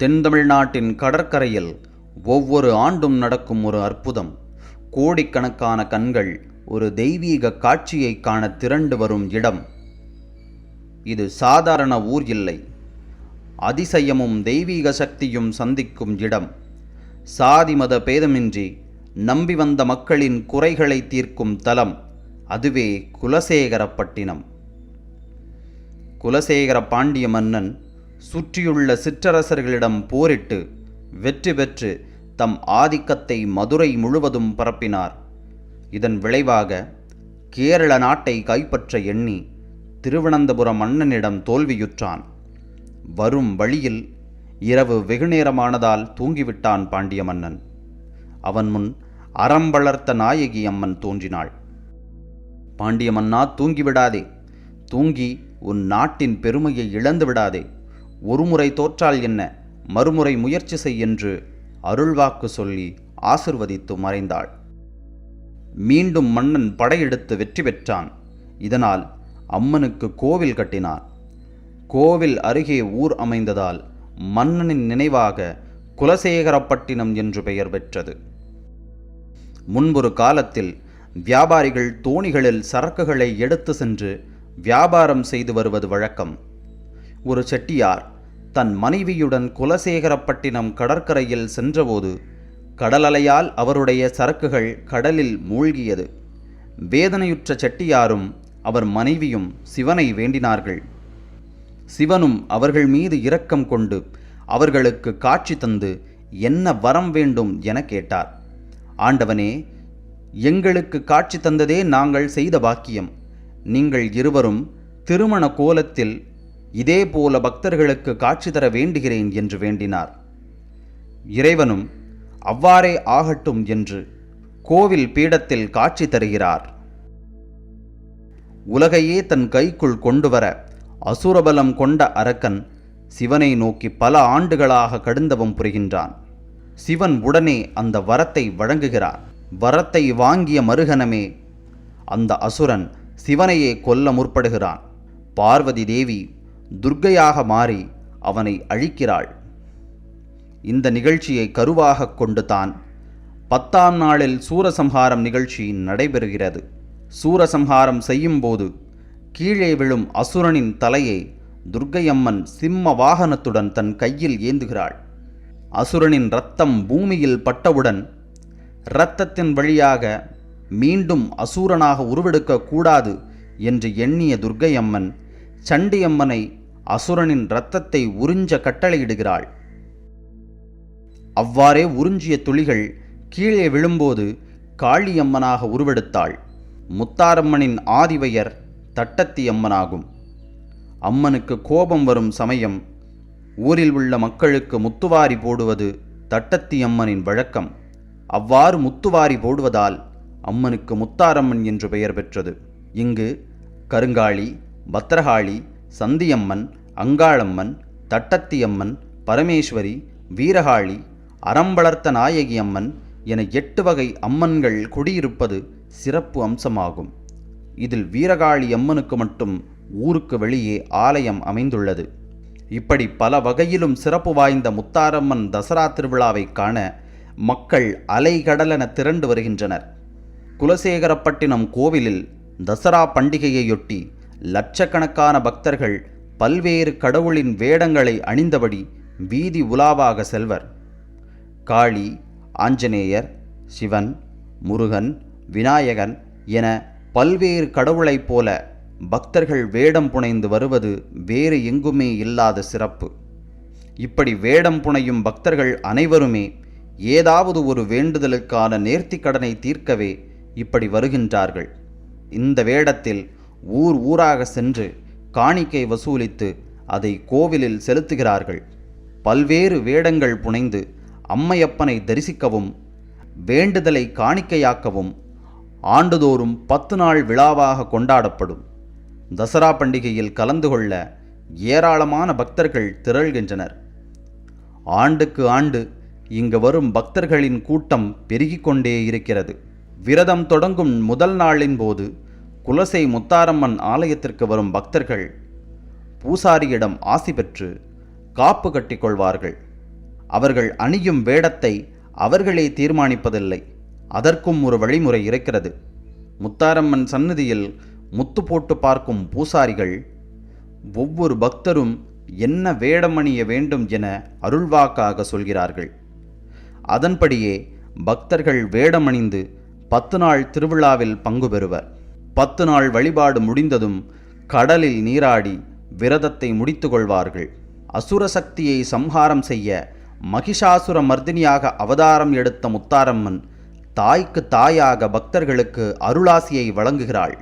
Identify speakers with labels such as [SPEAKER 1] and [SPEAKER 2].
[SPEAKER 1] தென் தமிழ்நாட்டின் கடற்கரையில் ஒவ்வொரு ஆண்டும் நடக்கும் ஒரு அற்புதம். கோடிக்கணக்கான கண்கள் ஒரு தெய்வீக காட்சியை காண திரண்டு வரும் இடம். இது சாதாரண ஊர் இல்லை. அதிசயமும் தெய்வீக சக்தியும் சந்திக்கும் இடம். சாதி மத பேதமின்றி நம்பி வந்த மக்களின் குறைகளை தீர்க்கும் தலம் அதுவே குலசேகரப்பட்டினம். குலசேகர பாண்டிய மன்னன் சுற்றியுள்ள சிற்றரசர்களிடம் போரிட்டு வெற்றி பெற்று தம் ஆதிக்கத்தை மதுரை முழுவதும் பரப்பினார். இதன் விளைவாக கேரள நாட்டை கைப்பற்ற எண்ணி திருவனந்தபுரம் மன்னனிடம் தோல்வியுற்றான். வரும் வழியில் இரவு வெகுநேரமானதால் தூங்கிவிட்டான் பாண்டிய மன்னன் அவன் முன் அறம் வளர்த்த நாயகி அம்மன் தோன்றினாள். பாண்டிய மன்னா தூங்கிவிடாதே. தூங்கி உன் நாட்டின் பெருமையை இழந்து விடாதே ஒருமுறை தோற்றால் என்ன? மறுமுறை முயற்சி செய் என்று அருள்வாக்கு சொல்லி ஆசிர்வதித்து மறைந்தாள். மீண்டும் மன்னன் படையெடுத்து வெற்றி பெற்றான். இதனால் அம்மனுக்கு கோவில் கட்டினான். கோவில் அருகே ஊர் அமைந்ததால் மன்னனின் நினைவாக குலசேகரப்பட்டினம் என்று பெயர் பெற்றது. முன்பொரு காலத்தில் வியாபாரிகள் தோணிகளில் சரக்குகளை எடுத்து சென்று வியாபாரம் செய்து வருவது வழக்கம். ஒரு செட்டியார் தன் மனைவியுடன் குலசேகரப்பட்டினம் கடற்கரையில் சென்றபோது கடலலையால் அவருடைய சரக்குகள் கடலில் மூழ்கியது. வேதனையுற்ற செட்டியாரும் அவர் மனைவியும் சிவனை வேண்டினார்கள். சிவனும் அவர்கள் மீது இரக்கம் கொண்டு அவர்களுக்கு காட்சி தந்து என்ன வரம் வேண்டும் என கேட்டார். ஆண்டவனே எங்களுக்கு காட்சி தந்ததே நாங்கள் செய்த பாக்கியம். நீங்கள் இருவரும் திருமண கோலத்தில் இதேபோல பக்தர்களுக்கு காட்சி தர வேண்டுகிறேன் என்று வேண்டினார். இறைவனும் அவ்வாறே ஆகட்டும் என்று கோவில் பீடத்தில் காட்சி தருகிறார். உலகையே தன் கைக்குள் கொண்டு வர அசுரபலம் கொண்ட அரக்கன் சிவனை நோக்கி பல ஆண்டுகளாக கடுந்தவம் புரிகின்றான். சிவன் உடனே அந்த வரத்தை வழங்குகிறார். வரத்தை வாங்கிய மருகனமே அந்த அசுரன் சிவனையே கொல்ல முற்படுகிறான். பார்வதி தேவி துர்க்கையாக மாறி அவனை அழிக்கிறாள். இந்த நிகழ்ச்சியை கருவாகக் கொண்டு தான் பத்தாம் நாளில் சூரசம்ஹாரம் நிகழ்ச்சி நடைபெறுகிறது. சூரசம்ஹாரம் செய்யும்போது கீழே விழும் அசுரனின் தலையை துர்க்கையம்மன் சிம்ம வாகனத்துடன் தன் கையில் ஏந்துகிறாள். அசுரனின் இரத்தம் பூமியில் பட்டவுடன் இரத்தத்தின் வழியாக மீண்டும் அசூரனாக உருவெடுக்க கூடாது என்று எண்ணிய துர்க்கையம்மன் சண்டியம்மனை அசுரனின் இரத்தத்தை உறிஞ்ச கட்டளையிடுகிறாள். அவ்வாறே உறிஞ்சிய துளிகள் கீழே விழும்போது காளியம்மனாக உருவெடுத்தாள். முத்தாரம்மனின் ஆதிவையர் தட்டத்தி அம்மனாகும் அம்மனுக்கு கோபம் வரும் சமயம் ஊரில் உள்ள மக்களுக்கு முத்துவாரி போடுவது தட்டத்தி அம்மனின் வழக்கம். அவ்வாறு முத்துவாரி போடுவதால் அம்மனுக்கு முத்தாரம்மன் என்று பெயர் பெற்றது. இங்கு கருங்காளி பத்திரகாளி சந்தியம்மன் அங்காளம்மன் தட்டத்தியம்மன் பரமேஸ்வரி வீரகாளி அறம் நாயகி அம்மன் என எட்டு வகை அம்மன்கள் குடியிருப்பது சிறப்பு அம்சமாகும். இதில் வீரகாளி அம்மனுக்கு மட்டும் ஊருக்கு வெளியே ஆலயம் அமைந்துள்ளது. இப்படி பல வகையிலும் சிறப்பு வாய்ந்த முத்தாரம்மன் தசரா திருவிழாவை காண மக்கள் அலைகடலென திரண்டு வருகின்றனர். குலசேகரப்பட்டினம் கோவிலில் தசரா பண்டிகையையொட்டி லட்சக்கணக்கான பக்தர்கள் பல்வேறு கடவுளின் வேடங்களை அணிந்தபடி வீதி உலாவாக செல்வர். காளி ஆஞ்சநேயர் சிவன் முருகன் விநாயகன் என பல்வேறு கடவுளைப் போல பக்தர்கள் வேடம் புனைந்து வருவது வேறு எங்குமே இல்லாத சிறப்பு. இப்படி வேடம் புனையும் பக்தர்கள் அனைவருமே ஏதாவது ஒரு வேண்டுதலுக்கான நேர்த்திக்கடனை தீர்க்கவே இப்படி வருகின்றார்கள். இந்த வேடத்தில் ஊர் ஊராக சென்று காணிக்கை வசூலித்து அதை கோவிலில் செலுத்துகிறார்கள். பல்வேறு வேடங்கள் புனைந்து அம்மையப்பனை தரிசிக்கவும் வேண்டுதலை காணிக்கையாக்கவும் ஆண்டுதோறும் பத்து நாள் விழாவாக கொண்டாடப்படும். தசரா பண்டிகையில் கலந்து கொள்ள ஏராளமான பக்தர்கள் திரள்கின்றனர். ஆண்டுக்கு ஆண்டு இங்கு வரும் பக்தர்களின் கூட்டம் பெருகிக் கொண்டே இருக்கிறது. விரதம் தொடங்கும் முதல் நாளின் போது குலசை முத்தாரம்மன் ஆலயத்திற்கு வரும் பக்தர்கள் பூசாரியிடம் ஆசி பெற்று காப்பு கட்டிக்கொள்வார்கள் அவர்கள் அணியும் வேடத்தை அவர்களே தீர்மானிப்பதில்லை. அதற்கும் ஒரு வழிமுறை இருக்கிறது. முத்தாரம்மன் சந்நிதியில் முத்து போட்டு பார்க்கும் பூசாரிகள் ஒவ்வொரு பக்தரும் என்ன வேடமணிய வேண்டும் என அருள்வாக்காக சொல்கிறார்கள். அதன்படியே பக்தர்கள் வேடமணிந்து பத்து நாள் திருவிழாவில் பங்கு பெறுவர். பத்து நாள் வழிபாடு முடிந்ததும் கடலில் நீராடி விரதத்தை முடித்து கொள்வார்கள் அசுர சக்தியை சம்ஹாரம் செய்ய மகிஷாசுர மர்தினியாக அவதாரம் எடுத்த முத்தாரம்மன் தாய்க்கு தாயாக பக்தர்களுக்கு அருளாசியை வழங்குகிறாள்.